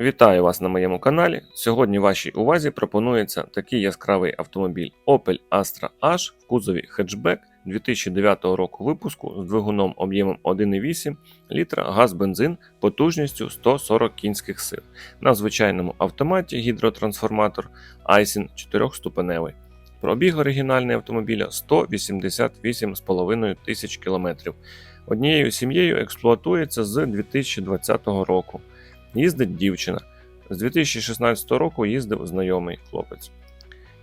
Вітаю вас на моєму каналі. Сьогодні вашій увазі пропонується такий яскравий автомобіль Opel Astra H в кузові хетчбек 2009 року випуску з двигуном об'ємом 1,8 літра газ-бензин потужністю 140 кінських сил на звичайному автоматі гідротрансформатор Aisin 4-ступеневий. Пробіг оригінальний автомобіля 188,5 тисяч кілометрів. Однією сім'єю експлуатується з 2020 року. Їздить дівчина. З 2016 року їздив знайомий хлопець.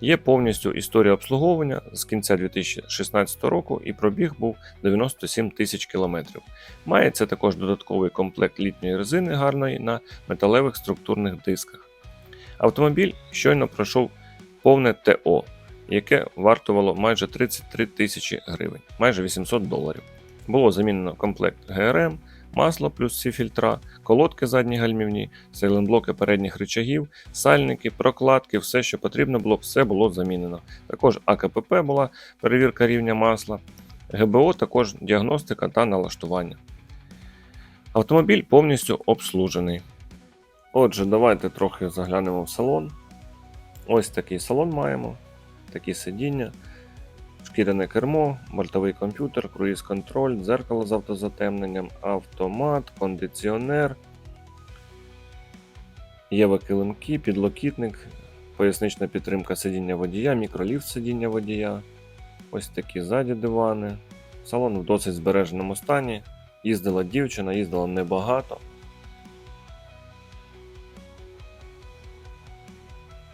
Є повністю історія обслуговування з кінця 2016 року і пробіг був 97 тисяч кілометрів. Мається також додатковий комплект літньої резини гарної на металевих структурних дисках. Автомобіль щойно пройшов повне ТО, яке вартувало майже 33 тисячі гривень, майже 800 доларів. Було замінено комплект ГРМ, масло плюс всі фільтра, колодки задні гальмівні, сайлентблоки передніх рычагів, сальники, прокладки, все, що потрібно було, все було замінено. Також АКПП була перевірка рівня масла, ГБО також діагностика та налаштування. Автомобіль повністю обслужений. Отже, давайте трохи заглянемо в салон. Ось такий салон маємо, такі сидіння шкіряне кермо, бортовий комп'ютер, круїз-контроль, дзеркало з автозатемненням, автомат, кондиціонер, Єва килимки, підлокітник, пояснична підтримка сидіння водія, мікроліфт сидіння водія. Ось такі ззаді дивани. Салон в досить збереженому стані. Їздила дівчина, їздила небагато.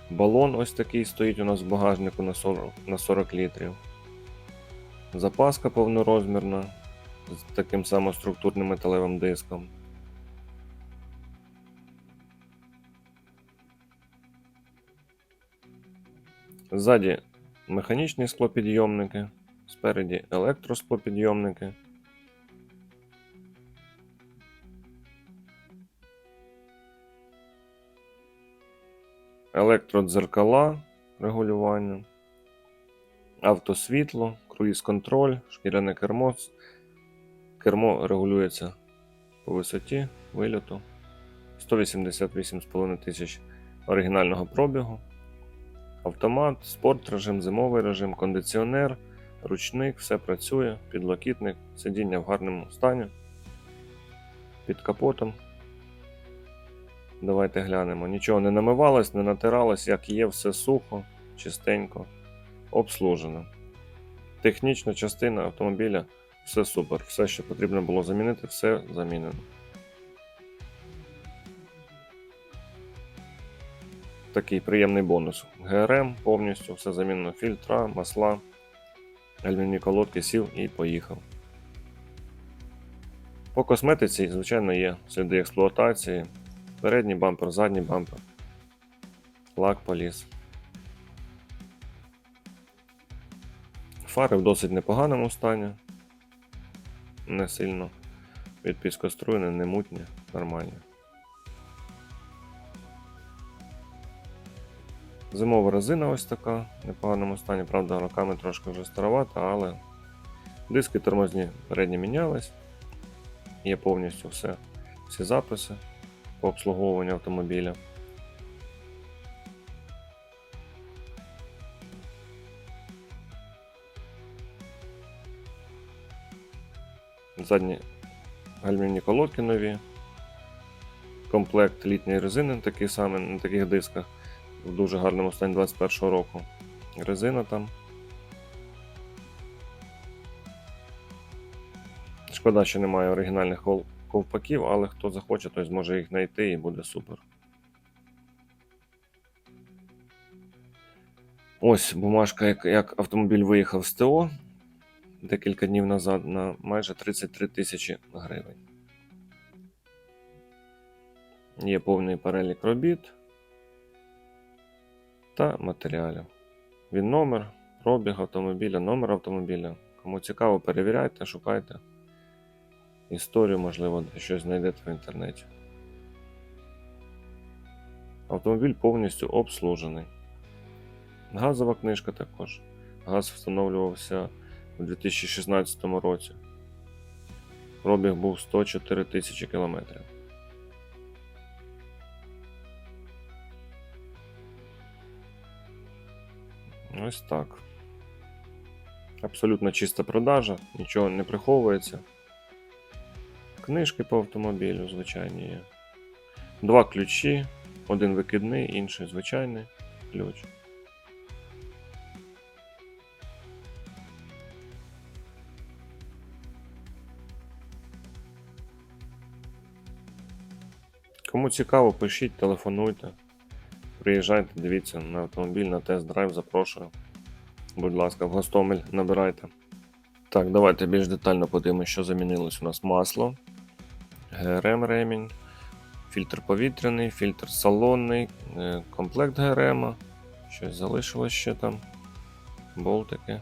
Балон ось такий стоїть у нас в багажнику на 40, на 40 літрів. Запаска повнорозмірна з таким самоструктурним металевим диском. Ззаді механічні склопідйомники, спереді електросклопідйомники. Електродзеркала регулювання, автосвітло, круїз-контроль, шкіряне кермо. Кермо регулюється по висоті вильоту. 188,5 тисяч оригінального пробігу. Автомат, спорт режим, зимовий режим, кондиціонер, ручник, все працює, підлокітник, сидіння в гарному стані. Під капотом. Давайте глянемо. Нічого не намивалось, не натиралось, як є, все сухо, чистенько, обслужено. Технічна частина автомобіля все супер. Все, що потрібно було замінити, все замінено. Такий приємний бонус. ГРМ повністю все замінено. Фільтра, масла, альмінні колодки сів і поїхав. По косметиці, звичайно, є сліди експлуатації. Передній бампер, задній бампер. Лак поліз. Фари в досить непоганому стані. Не сильно відпіскоструєні, не мутні, нормальні. Зимова резина ось така, в непоганому стані, правда, роками трошки вже старовата, але диски тормозні передні мінялись. Є повністю все, всі записи по обслуговуванню автомобіля. Задні гальмівні колодки нові. Комплект літньої резини такий самий на таких дисках в дуже гарному стані 21 року. Резина там. Шкода, що немає оригінальних ковпаків, але хто захоче, той зможе їх знайти і буде супер. Ось бумажка, як автомобіль виїхав з ТО декілька днів назад на майже 33 тисячі гривень. Є повний перелік робіт та матеріалів. Він номер, пробіг автомобіля, номер автомобіля. Кому цікаво, перевіряйте, шукайте. Історію, можливо, щось знайдете в інтернеті. Автомобіль повністю обслужений. Газова книжка також. Газ встановлювався у 2016 році. Пробіг був 104 тисячі кілометрів. Ось так. Абсолютно чиста продажа, нічого не приховується. Книжки по автомобілю, звичайні є. Два ключі, один викидний, інший звичайний ключ. Кому цікаво, пишіть, телефонуйте. Приїжджайте, дивіться на автомобіль, на тест-драйв, запрошую. Будь ласка, в Гостомель набирайте. Так, давайте більш детально подивимося, що замінилось у нас. Масло, ГРМ ремінь, фільтр повітряний, фільтр салонний, е, комплект ГРМ, щось залишилось ще там, болтики,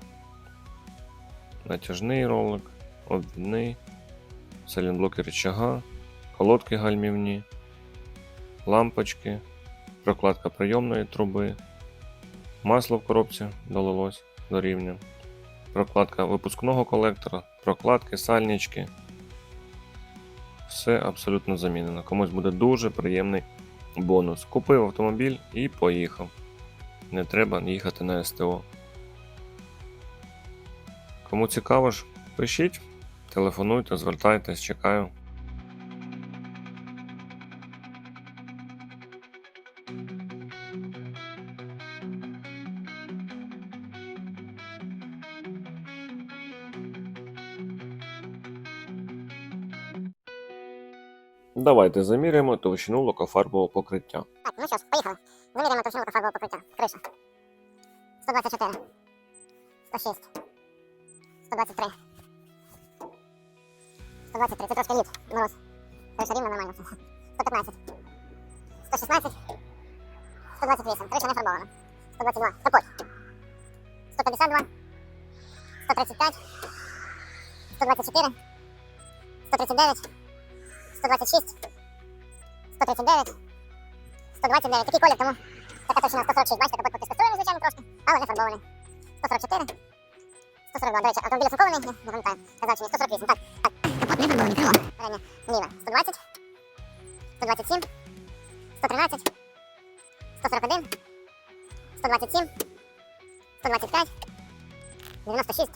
натяжний ролик, обвідний, салінблоки рычага, колодки гальмівні, лампочки, прокладка прийомної труби, масло в коробці долилось до рівня, прокладка випускного колектора, прокладки, сальнички. Все абсолютно замінено. Комусь буде дуже приємний бонус. Купив автомобіль і поїхав. Не треба їхати на СТО. Кому цікаво ж, пишіть, телефонуйте, звертайтесь, чекаю. Давайте заміряємо товщину лакофарбового покриття. Так, ну що ж, поїхали. Виміряємо товщину фарбового покриття. Криша. 124. 106. 123. 123. Це трошки лід. Мороз. Криша рівна нормально. 115. 116. 128. Криша не фарбована. 122. Капот. 152. 135. 124. 139. 126. 139. 129. Такий колір, тому така товщина 146. Бачите, капот поки скасований, звичайно, трошки, але не фарбований. 144. 142. До речі, автомобіль оцинкований, ні, не пам'ятаю. Казав чи ні, 148. Так, так. Капот не фарбований, крило. Переднє, ліве. 120. 127. 113. 141. 127. 125. 96.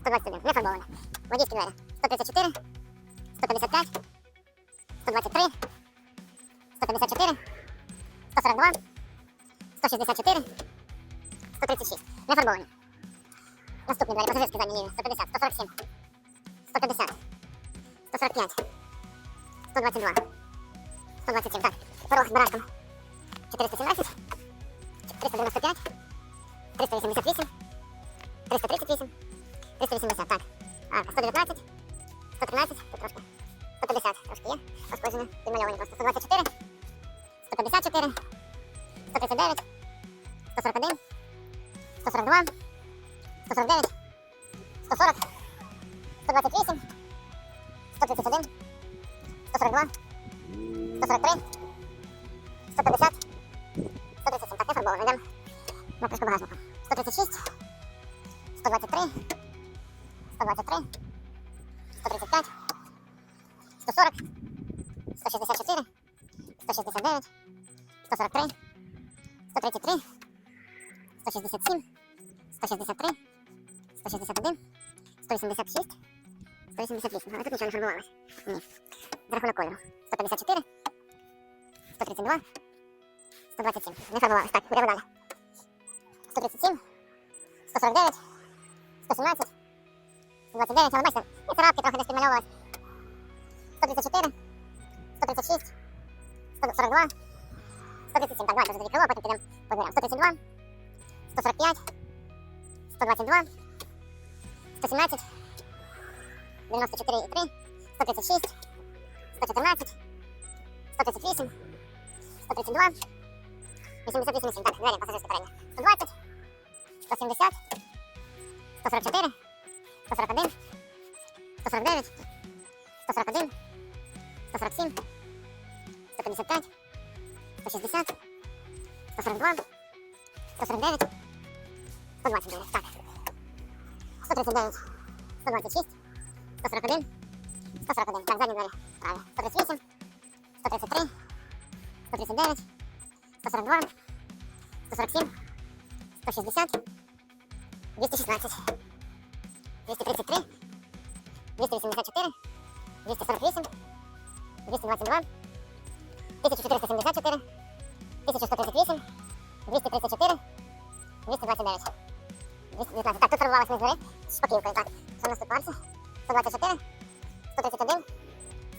121. Не фарбований. Водійські двері. 134. 155. 123. 154, 142, 164, 136. Не фарбовані. Наступні двері, пасажирські задні ліві. 150, 147, 150, 145, 122, 127. Так, порог з барашком. 417, 395, 388, 338, 380. Так, арка 119, 113, тут трошки. 150 трошки є. Пошкоджені, підмальовані просто. 124, 154, 139, 141, 142, 149, 140, 128, 131, 142, 143, 150, 137. Так, не фарбовано. Йдемо на кришку багажника. 136, 123, 123, 135, 140, 164, 169, 143, 133, 167, 163, 161, 186, 188. Але тут нічого не фарбувалось. Ні. За рахунок кольору. 154, 132, 127. Не фарбувалось. Так, йдемо далі. 137, 149, 117, 129. Але бачите, і царапки трохи десь підмальовувалось. 134, 136, 142, 137. Так, давайте вже тоді крило, потім підемо по дверям. 132, 145, 122, 117, 94,3, 136, 114, 138, 132, 88,7. Так, двері пасажирське переднє. 120, 170, 144, 141, 149, 141, 147, 155, 160, 142, 149, 129. Так. 139, 126, 141, 141. Так, задні двері. Правильно. 138, 133, 139, 142, 147, 160, 216, 233, 284, 248, 222, 1474, 1138, 234, 229. 219. Так, тут формувалися ми згори шпаківкою. Так, що у нас тут парці? 124, 131,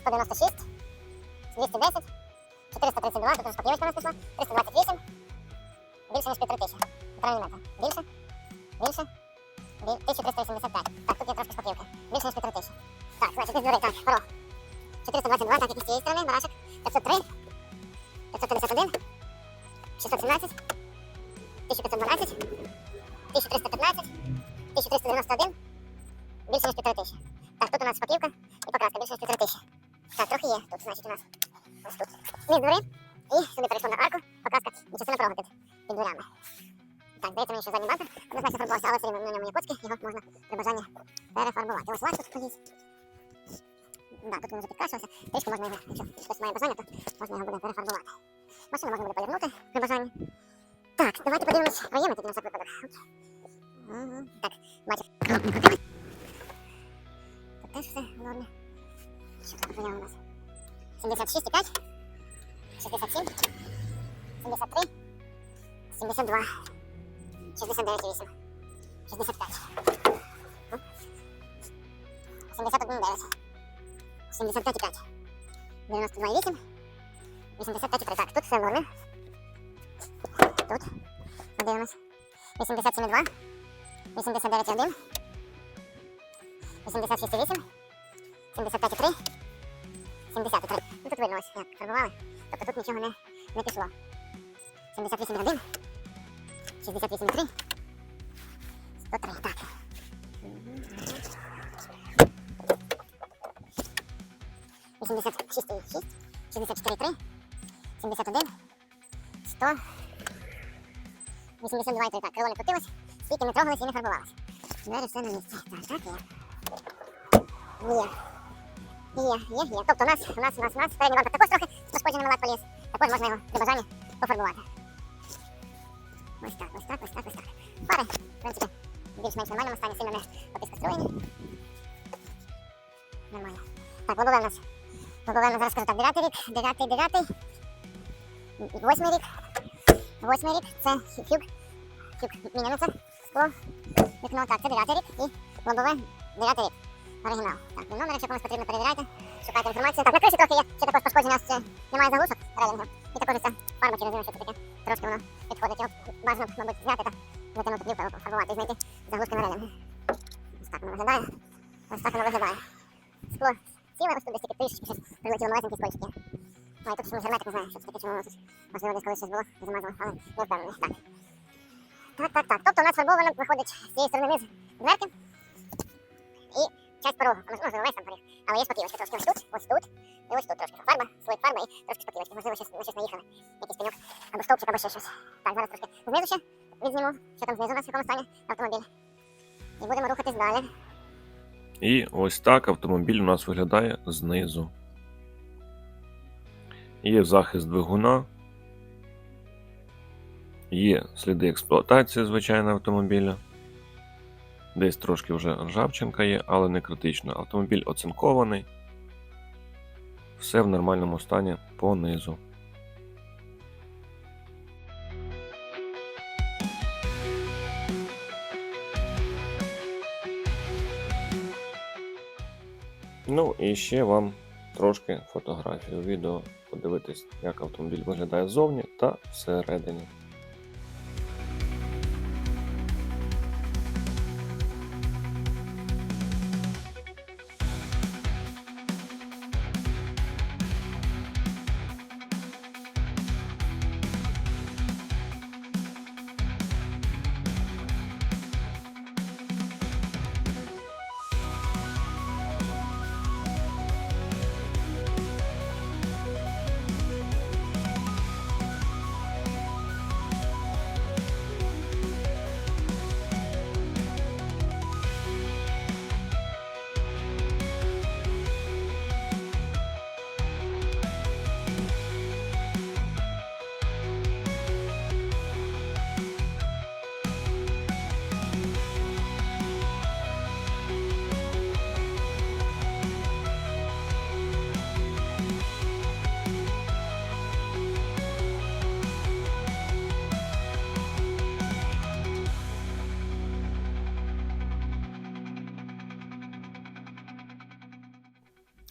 196, 210, 432, тут шпаківочка у нас пішла, 328, більше ніж півтори тисячі. Правильно метр. Більше, більше, 1385. Так, тут є трошки шпаківки. Більше ніж півтори тисячі. Так, значить, із згори, так, паро. 422, так, як і з цієї сторони, барашек, 503, 551, 617, 1512, 1315, 1391, більше ніж півтори тисячі. Так, тут у нас шпаківка і покраска більше ніж півтори тисячі. Так, трохи є тут, значить, у нас ось тут. Низ двори і сюди перейшов на арку, покраска і частина порога під, під дверями. Так, здається, мені ще задній бампер однозначно фарбувався, але все рівно на ньому є коцки, його можна при бажанні перефарбувати. Ось лак тут стоїть. Да, тут він вже підкрашувався. Трішки можна його, якщо хтось має бажання, то можна його буде перефарбувати. Машину можна буде повернути при бажанні. Так, давайте подивимось проєми тоді на всяк випадок. Так, бачиш. Тут теж все в. Що тут прояви у нас? 76,5, 67, 73, 72, 69,8, 65, 71,9, 75,5, 92,8, 85,3. Так, тут все в нормі. Тут. Подивимось. 87,2, 89,1, 86,8, 75,3, 73. Ну тут видно ось, як фарбували. Тобто тут нічого не, не пішло. 78,1, 68,3, 103. Так. 86,6, 64,3, 71, 100, 82,3. Так, крило не крутилось, стільки не трогалось і не фарбувалось. Двері все на місці. Так, так, є. Є. Є, є, є. Тобто у нас, у нас, у нас, у нас передній бампер також трохи з пошкодженим лад поліз. Також можна його при бажанні пофарбувати. Ось так, ось так, ось так, ось так. Пари, в принципі, більш-менш нормальному стані, сильно не попіскостроєні. Нормально. Так, лобове у нас Лобове зараз скажу так, дев'ятий рік, дев'ятий, дев'ятий, восьмий рік, восьмий рік, це хюк, хюк міняється, скло, вікно, так, це дев'ятий рік і лобове дев'ятий рік. Оригінал. Так, номер, якщо комусь потрібно, перевіряйте, шукайте інформацію. Так, на криші трохи є, ще також пошкодження, ось, е, немає заглушок релінгу. І також ця фарба через що це таке, трошки воно підходить. Його бажано, мабуть, зняти та затягнути плівкою, пофарбувати і знайти заглушки на релінгу. Ось так воно виглядає. Ось так воно виглядає. Скло ціле, ось тут десь тільки трішечки щось прилетіло малесенькі скольчики. Ну, і тут чомусь герметик, не знаю, що це таке, чому воно тут. Можливо, десь колись щось було замазало, але не впевнений. Так. Так, так, так. Тобто у нас фарбовано виходить з цієї сторони низ дверки і часть порогу. А можливо, весь там поріг. Але є спокійочки трошки ось тут, ось тут, і ось тут трошки. Фарба, слой фарба і трошки спокійочки. Можливо, щось, на щось наїхали. Якийсь пеньок, або стовпчик, або ще щось. Так, зараз трошки знизу ще відзніму, що там знизу у нас в якому стані автомобіль. І будемо рухатись далі. І ось так автомобіль у нас виглядає знизу. Є захист двигуна. Є сліди експлуатації звичайно автомобіля. Десь трошки вже ржавчинка є, але не критично. Автомобіль оцинкований. Все в нормальному стані понизу. Ну і ще вам трошки фотографію, відео подивитись, як автомобіль виглядає ззовні та всередині.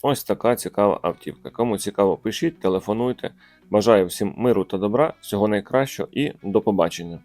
Ось така цікава автівка. Кому цікаво, пишіть, телефонуйте. Бажаю всім миру та добра, всього найкращого і до побачення.